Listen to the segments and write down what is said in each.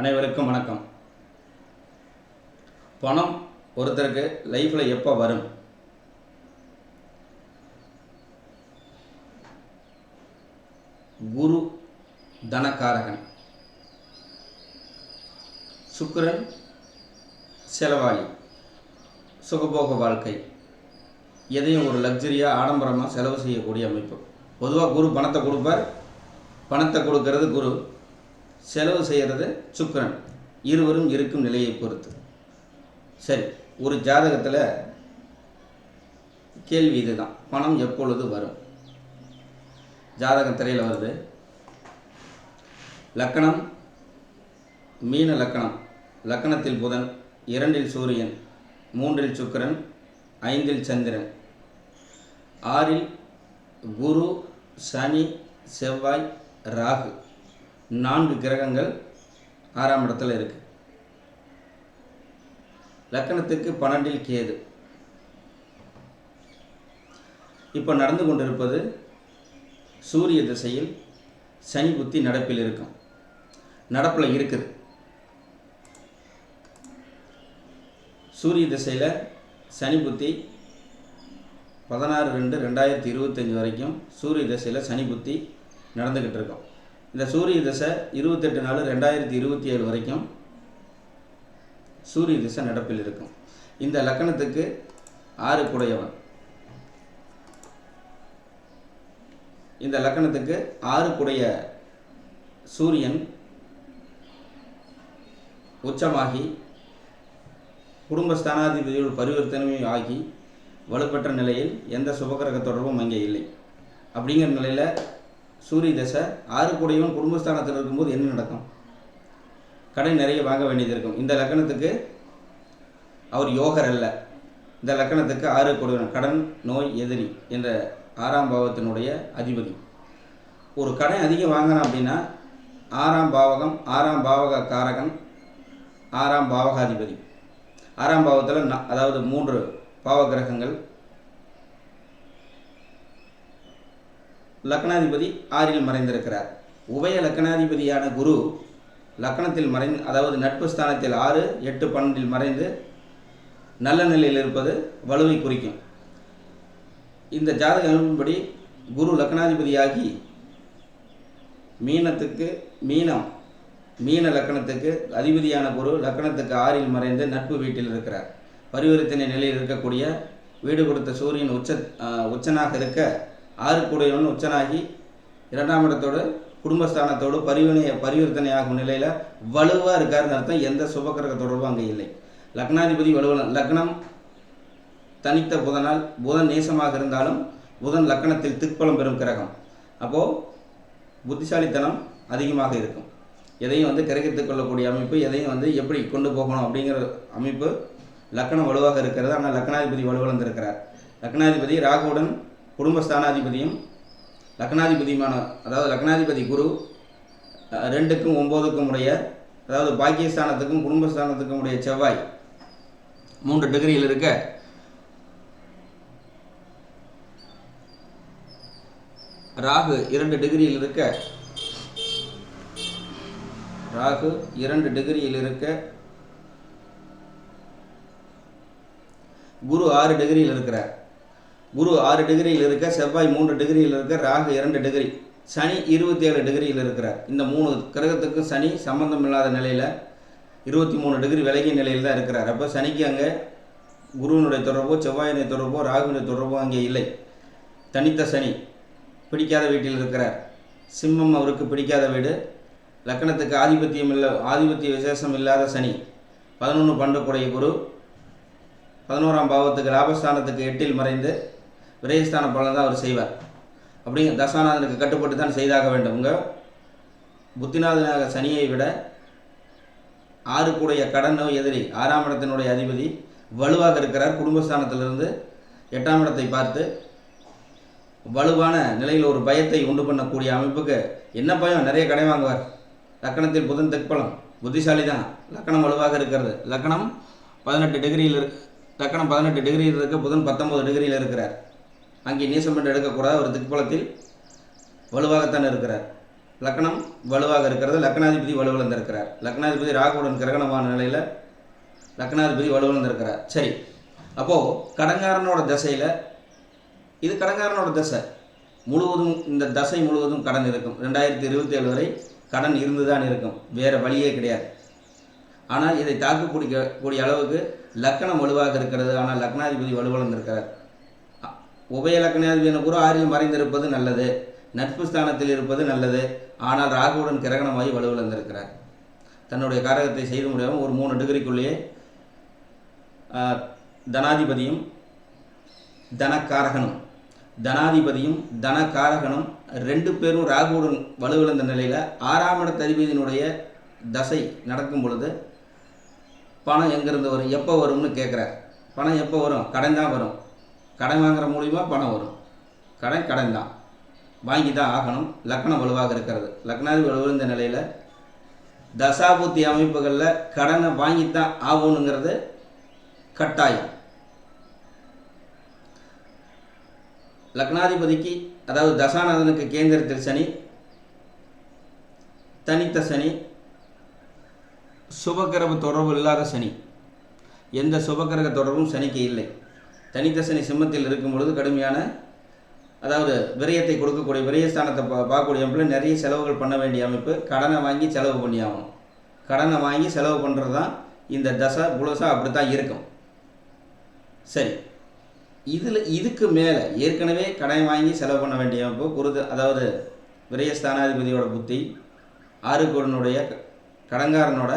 அனைவருக்கும் வணக்கம். பணம் ஒருத்தருக்கு லைஃப்பில் எப்போ வரும்? குரு தனக்காரகன். சுக்கிரன் செலவாளி சுகபோக வாழ்க்கை. எதையும் ஒரு லக்ஸரியாக ஆடம்பரமாக செலவு செய்யக்கூடிய அமைப்பு. பொதுவாக குரு பணத்தை கொடுப்பார். பணத்தை கொடுக்கறது குரு. செலவு செய்கிறது சுக்கிரன். இருவரும் இருக்கும் நிலையை பொறுத்து. சரி ஒரு ஜாதகத்தில் கேள்வி இதுதான். பணம் எப்பொழுது வரும்? ஜாதகம் திரையில் வருது. லக்கணம் மீன லக்கணம். லக்கணத்தில் புதன் இரண்டில் சூரியன் மூன்றில் சுக்கிரன் ஐந்தில் சந்திரன். ஆறில் குரு சனி செவ்வாய் ராகு. நான்கு கிரகங்கள் ஆறாம் இடத்துல இருக்கு. லக்கணத்துக்கு பன்னெண்டில் கேது. இப்போ நடந்து கொண்டிருப்பது சூரிய திசையில் சனி புத்தி நடப்பில் இருக்கும். நடப்பில் இருக்குது. சூரிய திசையில் சனி புத்தி பதினாறு ரெண்டு ரெண்டாயிரத்தி இருபத்தஞ்சி வரைக்கும் சூரிய திசையில் சனி புத்தி நடந்துக்கிட்டு இருக்கோம். இந்த சூரிய திசை இருபத்தெட்டு நாலு ரெண்டாயிரத்தி இருபத்தி ஏழு வரைக்கும் சூரிய திசை நடப்பில் இருக்கும். இந்த லக்கணத்துக்கு ஆறு குடையவன். இந்த லக்கணத்துக்கு ஆறு குடைய சூரியன் உச்சமாகி குடும்பஸ்தானாதிபதியோடு பரிவர்த்தனையும் ஆகி வலுப்பெற்ற நிலையில் எந்த சுபகிரக தொடர்பும் அங்கே இல்லை. அப்படிங்கிற நிலையில் சூரிய தசை ஆறு கூடையவன் குடும்பஸ்தானத்தில் இருக்கும்போது என்ன நடக்கும்? கடன் நிறைய வாங்க வேண்டியது இருக்கும். இந்த லக்கணத்துக்கு அவர் யோகர் அல்ல. இந்த லக்கணத்துக்கு ஆறு கொடுக்கணும் கடன் நோய் எதிரி என்ற ஆறாம் பாவத்தினுடைய அதிபதி. ஒரு கடன் அதிகம் வாங்கினான் அப்படின்னா ஆறாம் பாவகம் ஆறாம் பாவக காரகன் ஆறாம் பாவகாதிபதி. ஆறாம் பாவத்தில் அதாவது மூன்று பாவ லக்னாதிபதி ஆறில் மறைந்திருக்கிறார். உபய லக்னாதிபதியான குரு லக்னத்தில் மறைந்து அதாவது நட்பு ஸ்தானத்தில் ஆறு எட்டு பன்னெண்டில் மறைந்து நல்ல நிலையில் இருப்பது வலுவை குறிக்கும். இந்த ஜாதக அமைப்பின்படி குரு லக்னாதிபதியாகி மீனத்துக்கு மீனம் மீன லக்கணத்துக்கு அதிபதியான குரு லக்கணத்துக்கு ஆறில் மறைந்து நட்பு வீட்டில் இருக்கிறார். பரிவர்த்தனை நிலையில் இருக்கக்கூடிய வீடு கொடுத்த சூரியன் உச்ச உச்சனாக இருக்க ஆறு கூடையவன் உச்சனாகி இரண்டாம் இடத்தோடு குடும்பஸ்தானத்தோடு பரிவனை பரிவர்த்தனையாகும் நிலையில் வலுவாக இருக்காருன்னு அர்த்தம். எந்த சுபக்கிரக தொடர்பும் அங்கே இல்லை. லக்னாதிபதி வலுவலன் லக்னம் தனித்த புதனால் புதன் நேசமாக இருந்தாலும் புதன் லக்கணத்தில் திக்பலம் பெறும் கிரகம். அப்போது புத்திசாலித்தனம் அதிகமாக இருக்கும். எதையும் வந்து கிரகித்துக் கொள்ளக்கூடிய அமைப்பு எதையும் வந்து எப்படி கொண்டு போகணும் அப்படிங்கிற அமைப்பு லக்கணம் வலுவாக இருக்கிறது. ஆனால் லக்னாதிபதி வலுவிழந்திருக்கிறார் லக்னாதிபதி ராகுவுடன் குடும்பஸ்தானாதிபதியும் லக்னாதிபதியுமான அதாவது லக்னாதிபதி குரு ரெண்டுக்கும் ஒம்போதுக்கும் உடைய அதாவது பாக்கியஸ்தானத்துக்கும் குடும்பஸ்தானத்துக்கும் உடைய செவ்வாய் மூன்று டிகிரியில் இருக்க ராகு இரண்டு டிகிரியில் இருக்க ராகு இரண்டு டிகிரியில் இருக்க குரு ஆறு டிகிரியில் இருக்கிறார். குரு ஆறு டிகிரியில் இருக்க செவ்வாய் மூன்று டிகிரியில் இருக்க ராகு இரண்டு டிகிரி சனி இருபத்தி ஏழு டிகிரியில் இருக்கிறார். இந்த மூணு கிரகத்துக்கும் சனி சம்பந்தம் இல்லாத நிலையில் இருபத்தி மூணு டிகிரி விலகிய நிலையில் தான் இருக்கிறார். அப்போ சனிக்கு அங்கே குருவினுடைய தொடர்போ செவ்வாயினுடைய தொடர்போ ராகுவினுடைய தொடர்போ அங்கே இல்லை. தனித்த சனி பிடிக்காத வீட்டில் இருக்கிறார். சிம்மம் அவருக்கு பிடிக்காத வீடு. லக்கணத்துக்கு ஆதிபத்தியம் இல்லை ஆதிபத்திய விசேஷம் இல்லாத சனி. பதினொன்று பண்டுக்குடைய குரு. பதினோராம் பாவத்துக்கு லாபஸ்தானத்துக்கு எட்டில் மறைந்து விரயஸ்தான பலன் தான் அவர் செய்வார். அப்படிங்க தசாநாதனுக்கு கட்டுப்பட்டு தான் செய்தாக வேண்டும். உங்கள் புத்திநாதனாக சனியை விட ஆறு கூடிய கடன் நோய் எதிரி ஆறாம் இடத்தினுடைய அதிபதி வலுவாக இருக்கிறார். குடும்பஸ்தானத்திலிருந்து எட்டாம் இடத்தை பார்த்து வலுவான நிலையில் ஒரு பயத்தை உண்டு பண்ணக்கூடிய அமைப்புக்கு என்ன பயம்? நிறைய கடை வாங்குவார். லக்கணத்தில் புதன் தெற்பலம். புத்திசாலி தான் லக்கணம் வலுவாக இருக்கிறது. லக்கணம் பதினெட்டு டிகிரியில் இரு- லக்கணம் பதினெட்டு டிகிரியில் இருக்க. புதன் பத்தொம்பது டிகிரியில் இருக்கிறார். அங்கே நீசம் என்று எடுக்கக்கூடாது. ஒரு திக்பலத்தில் வலுவாகத்தான் இருக்கிறார். லக்னம் வலுவாக இருக்கிறது. லக்னாதிபதி வலுவிழந்திருக்கிறார். லக்னாதிபதி ராகுடன் கிரகணமான நிலையில் லக்னாதிபதி வலுவிழந்திருக்கிறார். சரி. அப்போது கடங்காரனோட தசையில் இது கடங்காரனோட தசை. முழுவதும் இந்த தசை முழுவதும் கடன் இருக்கும். ரெண்டாயிரத்தி இருபத்தி ஏழு வரை கடன் இருந்து தான் இருக்கும். வேறு வழியே கிடையாது. ஆனால் இதை தாக்குப்பிடிக்க கூடிய அளவுக்கு லக்கணம் வலுவாக இருக்கிறது. ஆனால் லக்னாதிபதி வலுவிழந்திருக்கிறார். அ- குரு லக்னாதிபதியான ஆறில் மறைந்திருப்பது நல்லது நட்பு ஸ்தானத்தில் இருப்பது நல்லது. ஆனால் ராகுவுடன் கிரகணமாகி வலுவிழந்திருக்கிறார். தன்னுடைய காரகத்தை செய்து முடியாமல் ஒரு மூணு டிகிரிக்குள்ளேயே தனாதிபதியும் தனக்காரகனும். தனாதிபதியும் தனக்காரகனும் ரெண்டு பேரும் ராகுவுடன் வலுவிழந்த நிலையில் ஆறாம் இடத்து அதிபதியினுடைய தசை நடக்கும் பொழுது பணம் எங்கேருந்து வரும் எப்போ வரும்னு கேட்குறார். பணம் எப்போ வரும்? கடன் தான் வரும். கடன் வாங்குற மூலிமா பணம் வரும். கடன் கடன் தான். வாங்கி தான் ஆகணும். லக்னம் வலுவாக இருக்கிறது. லக்னாதிபதி வலுவிழந்த நிலையில் தசாபுத்தி அமைப்புகளில் கடனை வாங்கித்தான் ஆகணுங்கிறது கட்டாயம். லக்னாதிபதிக்கு அதாவது தசாநாதனுக்கு கேந்திரத்தில் சனி தனித்த சனி சுபகிரக தொடர்பு இல்லாத சனி. எந்த சுபகிரக தொடர்பும் சனிக்கு இல்லை. சனி சிம்மத்தில் இருக்கும் பொழுது கடுமையான அதாவது விரயத்தை கொடுக்கக்கூடிய விரயஸ்தானத்தை பா பார்க்கக்கூடிய அமைப்பில் நிறைய செலவுகள் பண்ண வேண்டிய அமைப்பு கடனை வாங்கி செலவு பண்ணி ஆகணும் கடனை வாங்கி செலவு பண்ணுறது தான் இந்த தசை புலசா அப்படி தான் இருக்கும். சரி. இதில் இதுக்கு மேலே ஏற்கனவே கடன் வாங்கி செலவு பண்ண வேண்டிய அமைப்பு குருது அதாவது விரயஸ்தானாதிபதியோட புத்தி ஆறுகோடனுடைய கடங்காரனோட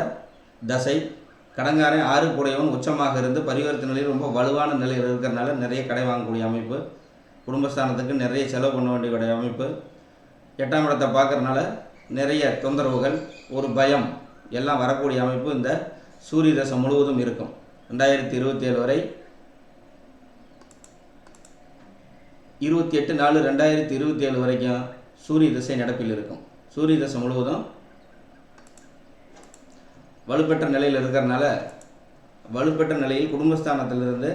தசை கடங்காரன் ஆறு கூடையவன் உச்சமாக இருந்து பரிவர்த்தனை நிலையில் ரொம்ப வலுவான நிலையில் இருக்கிறனால நிறைய கடை வாங்கக்கூடிய அமைப்பு. குடும்பஸ்தானத்துக்கு நிறைய செலவு பண்ண வேண்டிய அமைப்பு. எட்டாம் இடத்தை பார்க்குறதுனால நிறைய தொந்தரவுகள் ஒரு பயம் எல்லாம் வரக்கூடிய அமைப்பு இந்த சூரிய தசம் முழுவதும் இருக்கும். ரெண்டாயிரத்தி இருபத்தி ஏழு வரை இருபத்தி எட்டு நாலு ரெண்டாயிரத்தி இருபத்தி ஏழு வரைக்கும் சூரிய திசை நடப்பில் இருக்கும். சூரிய தசை முழுவதும் வலுப்பெற்ற நிலையில் இருக்கிறனால வலுப்பெற்ற நிலையில் குடும்பஸ்தானத்திலிருந்து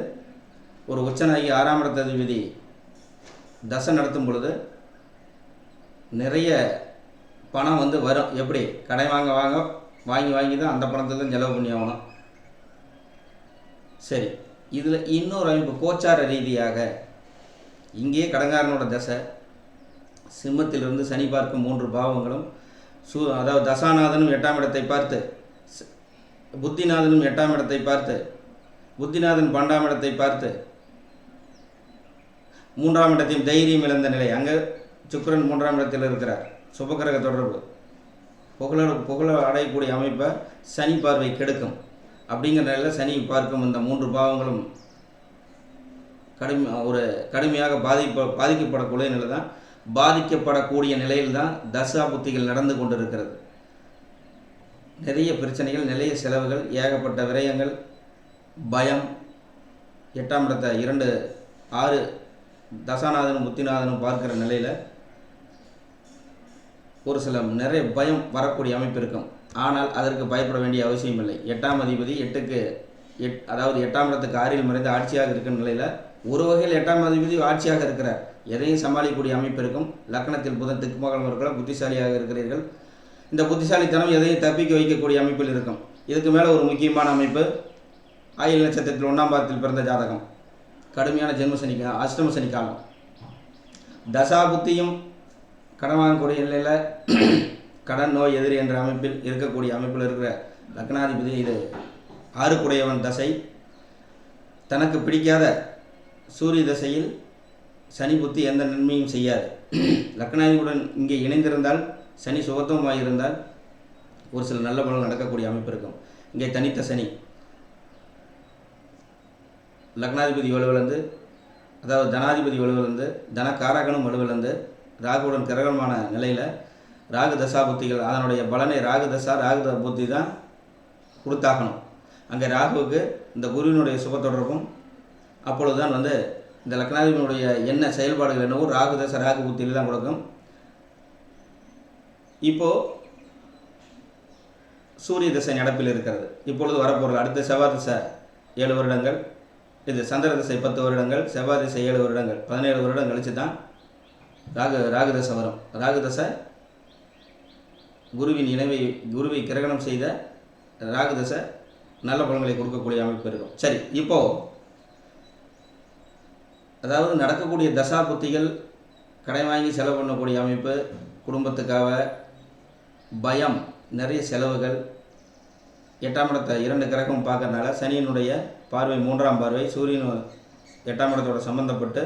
ஒரு உச்சநாயகி ஆறாம் இடத்ததிபதி தசை நடத்தும் பொழுது நிறைய பணம் வந்து வரும். எப்படி? கடை வாங்க வாங்க வாங்கி வாங்கி தான் அந்த பணத்தை தான் செலவு பண்ணி ஆகணும். சரி. இதில் இன்னொரு அமைப்பு கோச்சார ரீதியாக இங்கேயே கடங்காரனோட தசை சிம்மத்திலிருந்து சனி பார்க்கும் மூன்று பாவங்களும் சு அதாவது தசாநாதனும் எட்டாம் இடத்தை பார்த்து புத்திநாதனும் எட்டாம் இடத்தை பார்த்து புத்திநாதன் பன்னெண்டாம் இடத்தை பார்த்து மூன்றாம் இடத்தையும் தைரியம் இழந்த நிலை. அங்கே சுக்கரன் மூன்றாம் இடத்தில் இருக்கிறார். சுபகிரக தொடர்பு. புகழ புகழ அடையக்கூடிய அமைப்பை சனி பார்வை கெடுக்கும். அப்படிங்கிற நிலையில் சனி பார்க்கும் இந்த மூன்று பாவங்களும் கடுமை ஒரு கடுமையாக பாதிப்ப பாதிக்கப்படக்கூடிய நிலை தான் பாதிக்கப்படக்கூடிய நிலையில் தான் தசா புத்திகள் நடந்து கொண்டிருக்கிறது. நிறைய பிரச்சனைகள் நிறைய செலவுகள் ஏகப்பட்ட விரயங்கள் பயம். எட்டாம் இடத்த இரண்டு ஆறு தசாநாதனும் புத்திநாதனும் பார்க்கிற நிலையில் ஒரு சில நிறைய பயம் வரக்கூடிய அமைப்பு இருக்கும். ஆனால் அதற்கு பயப்பட வேண்டிய அவசியம் இல்லை. எட்டாம் அதிபதி எட்டுக்கு எட் அதாவது எட்டாம் இடத்துக்கு ஆறில் மறைந்து ஆட்சியாக இருக்கிற நிலையில் ஒரு வகையில் எட்டாம் அதிபதி ஆட்சியாக இருக்கிறார். எதையும் சமாளிக்கக்கூடிய அமைப்பு இருக்கும். லக்னத்தில் புதன் திக்குமகலம் இருக்கிற புத்திசாலியாக இருக்கிறீர்கள். இந்த புத்திசாலித்தனம் எதையும் தப்பிக்க வைக்கக்கூடிய அமைப்பில் இருக்கும். இதுக்கு மேலே ஒரு முக்கியமான அமைப்பு ஆயில் நட்சத்திரத்தில் ஒன்றாம் பாதத்தில் பிறந்த ஜாதகம். கடுமையான ஜென்ம சனி அஷ்டம சனி காலம். தசா புத்தியும் கடன் வாங்கக்கூடிய நிலையில் கடன் நோய் எதிரி என்ற அமைப்பில் இருக்கக்கூடிய அமைப்பில் இருக்கிற லக்னாதிபதி இது ஆறுக்குடையவன் தசை. தனக்கு பிடிக்காத சூரிய தசையில் சனி புத்தி எந்த நன்மையும் செய்யாது. லக்னாதிபுடன் இங்கே இணைந்திருந்தால் சனி சுகத்துவமாக இருந்தால் ஒரு சில நல்ல பலன் நடக்கக்கூடிய அமைப்பு இருக்கும். இங்கே தனித்த சனி. லக்னாதிபதி வலுவிழந்து அதாவது தனாதிபதி வலுவிழந்து தனக்காரகனும் வலுவிழந்து ராகுவுடன் கிரகமான நிலையில் ராகு தசா புத்திகள் அதனுடைய பலனை ராகு தசா ராகு த- புத்தி தான் கொடுத்தாகணும். அங்கே ராகுவுக்கு இந்த குருவினுடைய சுப தொடர்பும் அப்பொழுது தான் வந்து இந்த லக்னாதிபதியினுடைய என்ன செயல்பாடுகள் என்னவோ ராகு தசை ராகு புத்தியில் தான் கொடுக்கும். இப்போது சூரிய திசை நடப்பில் இருக்கிறது. இப்பொழுது வரப்போகிறது அடுத்த செவ்வாய் திசை ஏழு வருடங்கள் இது சந்திர திசை பத்து வருடங்கள் செவ்வாய் திசை ஏழு வருடங்கள் பதினேழு வருடம் கழித்து தான் ராகு ராகு தசை வரும். ராகு தசை குருவின் இணைவை குருவை கிரகணம் செய்த ராகு தசை நல்ல பலன்களை கொடுக்கக்கூடிய அமைப்பு இருக்கும். சரி இப்போது அதாவது நடக்கக்கூடிய தசா புத்திகள் கடன் வாங்கி செலவு பண்ணக்கூடிய அமைப்பு குடும்பத்துக்காக பயம் நிறைய செலவுகள். எட்டாம் இடத்தை இரண்டு கிரகம் பார்க்கறனால சனியினுடைய பார்வை மூன்றாம் பார்வை சூரியன் எட்டாம் இடத்தோட சம்பந்தப்பட்டு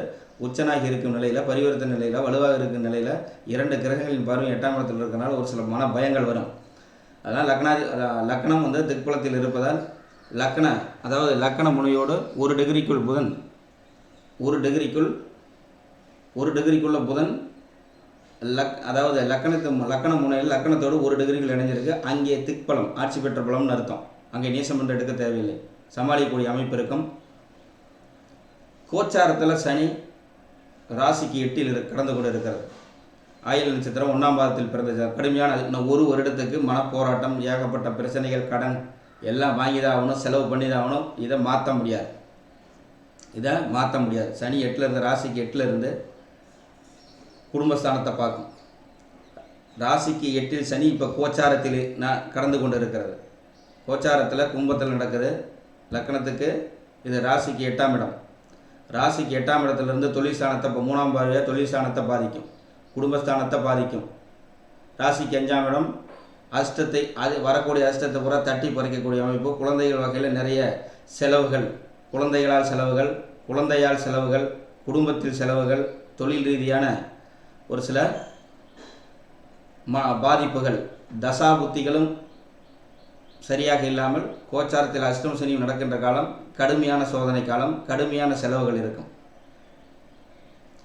உச்சனாகி இருக்கும் நிலையில் பரிவர்த்தனை நிலையில் வலுவாக இருக்கும் நிலையில் இரண்டு கிரகங்களின் பார்வை எட்டாம் இடத்தில் இருக்கனால ஒரு சில மன பயங்கள் வரும். அதனால் லக்னாதி லக்னம் வந்து திக்பலத்தில் இருப்பதால் லக்ன அதாவது லக்கண முனையோடு ஒரு டிகிரிக்குள் புதன். ஒரு டிகிரிக்குள் ஒரு டிகிரிக்குள்ள புதன் லக் அதாவது லக்கணத்து லக்கண முனையில் லக்கணத்தோடு ஒரு டிகிரிகள் இணைஞ்சிருக்கு. அங்கே திக்பலம் ஆட்சி பெற்ற பலம்னு அர்த்தம். அங்கே நீசம் எடுக்க தேவையில்லை. சமாளிக்கக்கூடிய அமைப்பு இருக்கும். கோச்சாரத்தில் சனி ராசிக்கு எட்டில் இரு கடந்து கொண்டு இருக்கிறது. ஆயுள் நட்சத்திரம் ஒன்றாம் பாதத்தில் பிறந்த கடுமையான இன்னும் ஒரு வருடத்துக்கு மனப்போராட்டம் ஏகப்பட்ட பிரச்சனைகள் கடன் எல்லாம் வாங்கி தான் ஆகணும் செலவு பண்ணி தான் ஆகணும். இதை மாற்ற முடியாது. இதை மாற்ற முடியாது. சனி எட்டில் இருந்து ராசிக்கு எட்டில் இருந்து குடும்பஸ்தானத்தை பார்க்கும் ராசிக்கு எட்டில் சனி இப்போ கோச்சாரத்தில் நான் கடந்து கொண்டு இருக்கிறது கோச்சாரத்தில் கும்பத்தில் நடக்குது. லக்கணத்துக்கு இது ராசிக்கு எட்டாம் இடம். ராசிக்கு எட்டாம் இடத்துலேருந்து தொழில் ஸ்தானத்தை இப்போ மூணாம் பார்வையாக தொழில் ஸ்தானத்தை பாதிக்கும். குடும்பஸ்தானத்தை பாதிக்கும். ராசிக்கு அஞ்சாம் இடம். அஷ்டத்தை அது வரக்கூடிய அஷ்டத்தை பூரா தட்டி பறிக்கக்கூடிய அமைப்பு. குழந்தைகள் வகையில் நிறைய செலவுகள். குழந்தைகளால் செலவுகள் குழந்தையால் செலவுகள் குடும்பத்தில் செலவுகள் தொழில் ரீதியான ஒரு சில மா பாதிப்புகள் தசா புத்திகளும் சரியாக இல்லாமல் கோச்சாரத்தில் அஷ்டம் சனியும் நடக்கின்ற காலம் கடுமையான சோதனை காலம் கடுமையான செலவுகள் இருக்கும்.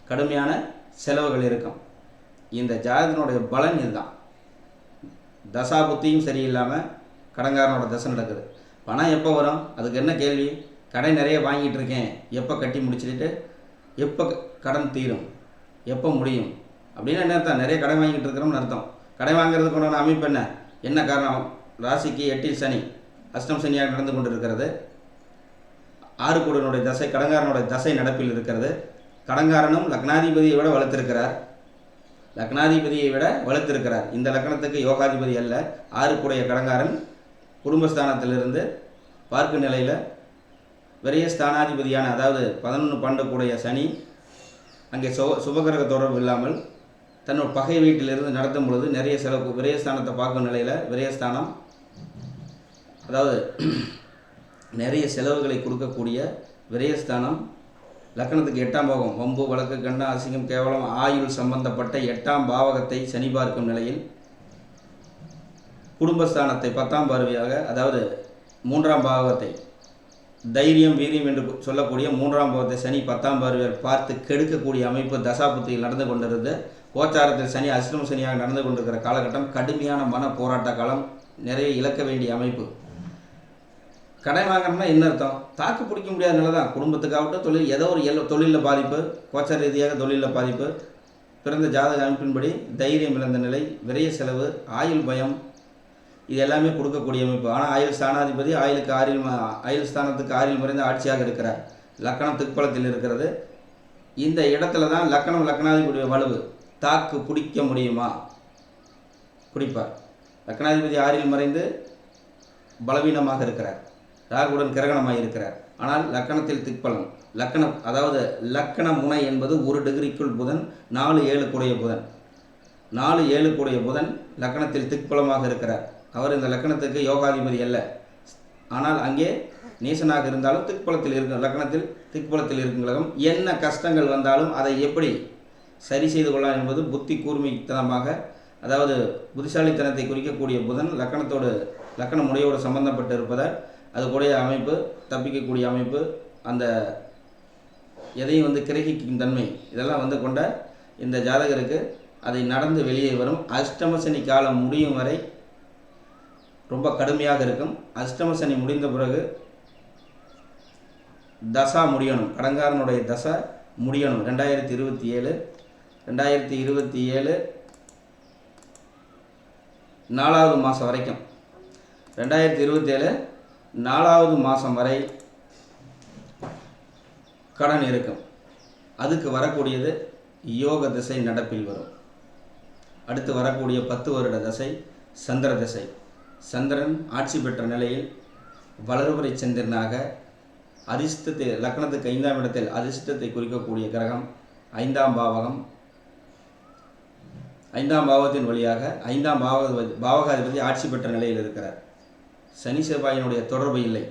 கடுமையான செலவுகள் இருக்கும். இந்த ஜாதகனுடைய பலன் இதுதான். தசா புத்தியும் சரியில்லாமல் கடங்காரனோட தசை நடக்குது. பணம் எப்போ வரும்? அதுக்கு என்ன கேள்வி? கடை நிறைய வாங்கிட்டு இருக்கேன். எப்போ கட்டி முடிச்சுட்டு? எப்போ கடன் தீரும்? எப்போ முடியும்? அப்படின்னு என்ன அர்த்தம்? நிறைய கடன் வாங்கிட்டு இருக்கிறோம்னு அர்த்தம். கடன் வாங்குறதுக்கு உண்டான அமைப்பு என்ன? என்ன காரணம்? ராசிக்கு எட்டில் சனி அஷ்டம் சனியாக நடந்து கொண்டு இருக்கிறது ஆறுக்கூடனுடைய தசை கடங்காரனுடைய தசை நடப்பில் இருக்கிறது. கடங்காரனும் லக்னாதிபதியை விட வளர்த்திருக்கிறார். லக்னாதிபதியை விட வளர்த்திருக்கிறார். இந்த லக்னத்துக்கு யோகாதிபதி அல்ல. ஆறுக்குடைய கடங்காரன் குடும்பஸ்தானத்திலிருந்து பார்க்கும் நிலையில் விரைய ஸ்தானாதிபதியான அதாவது பதினொன்று பன்னெண்டுக்குடைய சனி அங்கே சுப சுபகிரக தொடர்பு இல்லாமல் தன்னோட பகை வீட்டிலிருந்து நடத்தும் பொழுது நிறைய செலவு விரயஸ்தானத்தை பார்க்கும் நிலையில் விரயஸ்தானம் அதாவது நிறைய செலவுகளை கொடுக்கக்கூடிய விரயஸ்தானம் லக்கணத்துக்கு எட்டாம் பாவம் வம்பு வழக்கு கண்டம் அசிங்கம் கேவலம் ஆயுள் சம்பந்தப்பட்ட எட்டாம் பாவகத்தை சனி பார்க்கும் நிலையில் குடும்பஸ்தானத்தை பத்தாம் பார்வையாக அதாவது மூன்றாம் பாவகத்தை தைரியம் வீரியம் என்று சொல்லக்கூடிய மூன்றாம் பாவத்தை சனி பத்தாம் பார்வையால் பார்த்து கெடுக்கக்கூடிய அமைப்பு தசாபுத்தியில் நடந்து கொண்டிருந்த கோச்சாரத்தில் சனி அஷ்டம் சனியாக நடந்து கொண்டிருக்கிற காலகட்டம் கடுமையான மன போராட்ட காலம் நிறைய இழக்க வேண்டிய அமைப்பு. கடன் வாங்கணும்னா என்ன அர்த்தம்? தாக்கு பிடிக்க முடியாத நிலை தான். குடும்பத்துக்காகட்டும் தொழில் ஏதோ ஒரு எல் தொழிலில் பாதிப்பு கோச்சார ரீதியாக தொழிலில் பாதிப்பு பிறந்த ஜாதக அமைப்பின்படி தைரியம் இழந்த நிலை விரைய செலவு ஆயுள் பயம் இது எல்லாமே கொடுக்கக்கூடிய அமைப்பு. ஆனால் ஆயுள் ஸ்தானாதிபதி ஆயுளுக்கு ஆறில் ஆயுள் ஸ்தானத்துக்கு ஆறில் மறைந்த ஆட்சியாக இருக்கிறார். லக்கணம் திக்பலத்தில் இருக்கிறது. இந்த இடத்துல தான் லக்கணம் லக்கணாதிபதியுடைய வலுவு. தாக்கு பிடிக்க முடியுமா? பிடிப்பார். லக்னாதிபதி ஆறில் மறைந்து பலவீனமாக இருக்கிறார். ராகுடன் கிரகணமாக இருக்கிறார். ஆனால் லக்கணத்தில் திக்பலம் லக்கணம் அதாவது லக்கண முனை என்பது ஒரு டிகிரிக்குள் புதன் நாலு ஏழு கூடிய புதன். நாலு ஏழு கூடிய புதன் லக்கணத்தில் திக்பலமாக இருக்கிறார். அவர் இந்த லக்கணத்துக்கு யோகாதிபதி அல்ல. ஆனால் அங்கே நீசனாக இருந்தாலும் திக்பலத்தில் இருக்க லக்கணத்தில் திக்பலத்தில் இருக்கும் கிரகம் என்ன கஷ்டங்கள் வந்தாலும் அதை எப்படி சரி செய்து கொள்ளலாம் என்பது புத்தி கூர்மைத்தனமாக அதாவது புத்திசாலித்தனத்தை குறிக்கக்கூடிய புதன் லக்கணத்தோடு லக்கண முறையோடு சம்பந்தப்பட்டு இருப்பதால் அது கூடிய அமைப்பு தப்பிக்கக்கூடிய அமைப்பு அந்த எதையும் வந்து கிரகிக்கும் தன்மை இதெல்லாம் வந்து கொண்ட இந்த ஜாதகருக்கு அதை நடந்து வெளியே வரும். அஷ்டமசனி காலம் முடியும் வரை ரொம்ப கடுமையாக இருக்கும். அஷ்டமசனி முடிந்த பிறகு தசா முடியணும். கடங்காரனுடைய தசை முடியணும். ரெண்டாயிரத்தி இருபத்தி ஏழு ரெண்டாயிரத்தி இருபத்தி ஏழு நாலாவது மாதம் வரைக்கும். ரெண்டாயிரத்தி இருபத்தேழு நாலாவது மாதம் வரை கடன் இருக்கும். அதுக்கு வரக்கூடியது யோக திசை நடப்பில் வரும். அடுத்து வரக்கூடிய பத்து வருட தசை சந்திர திசை. சந்திரன் ஆட்சி பெற்ற நிலையில் வளர்வரை சந்திரனாக அதிர்ஷ்டத்தை லக்னத்துக்கு ஐந்தாம் இடத்தில் அதிர்ஷ்டத்தை குறிக்கக்கூடிய கிரகம் ஐந்தாம் பாவகம் ஐந்தாம் பாவத்தின் வழியாக ஐந்தாம் பாவ பாவகாதிபதி ஆட்சி பெற்ற நிலையில் இருக்கிறார். சனி செவ்வாயினுடைய தொடர்பு இல்லை.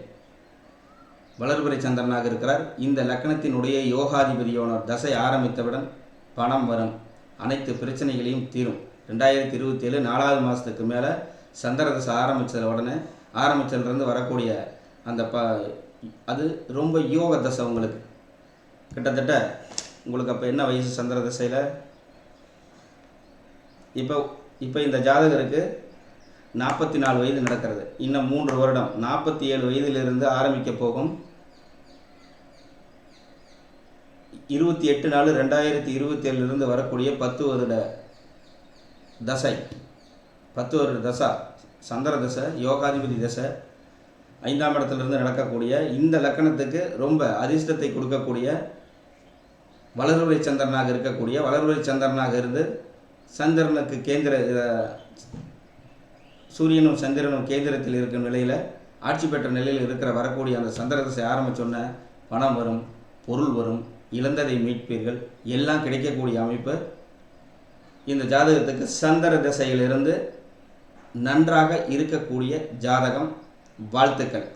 வளர்பிறை சந்திரனாக இருக்கிறார். இந்த லக்னத்தினுடைய யோகாதிபதியோன தசை ஆரம்பித்தவுடன் பணம் வரும். அனைத்து பிரச்சனைகளையும் தீரும். ரெண்டாயிரத்தி இருபத்தி ஏழு நாலாவது மாதத்துக்கு மேலே சந்திர தசை ஆரம்பித்தது உடனே ஆரம்பித்ததுலேருந்து வரக்கூடிய அந்த ப அது ரொம்ப யோக தசை உங்களுக்கு. கிட்டத்தட்ட உங்களுக்கு அப்போ என்ன வயசு சந்திர தசையில்? இப்போ இப்போ இந்த ஜாதகருக்கு நாற்பத்தி நாலு வயது நடக்கிறது. இன்னும் மூன்று வருடம். நாற்பத்தி ஏழு வயதிலிருந்து ஆரம்பிக்க போகும். இருபத்தி எட்டு நாலு ரெண்டாயிரத்தி இருபத்தி ஏழுலேருந்து வரக்கூடிய பத்து வருட தசை. பத்து வருட தசா. சந்திர தசை யோகாதிபதி தசை ஐந்தாம் இடத்துலேருந்து நடக்கக்கூடிய இந்த லக்கணத்துக்கு ரொம்ப அதிர்ஷ்டத்தை கொடுக்கக்கூடிய வளர்வுரை சந்திரனாக இருக்கக்கூடிய வளர்வுரை சந்திரனாக இருந்து சந்திரனுக்கு கேந்திர சூரியனும் சந்திரனும் கேந்திரத்தில் இருக்கும் நிலையில் ஆட்சி பெற்ற நிலையில் இருக்கிற வரக்கூடிய அந்த சந்திர தசை ஆரம்பிச்சோன்னே பணம் வரும் பொருள் வரும் இழந்ததை மீட்பீர்கள் எல்லாம் கிடைக்கக்கூடிய அமைப்பு இந்த ஜாதகத்துக்கு சந்திர திசையிலிருந்து நன்றாக இருக்கக்கூடிய ஜாதகம் வாழ்த்துக்கள்.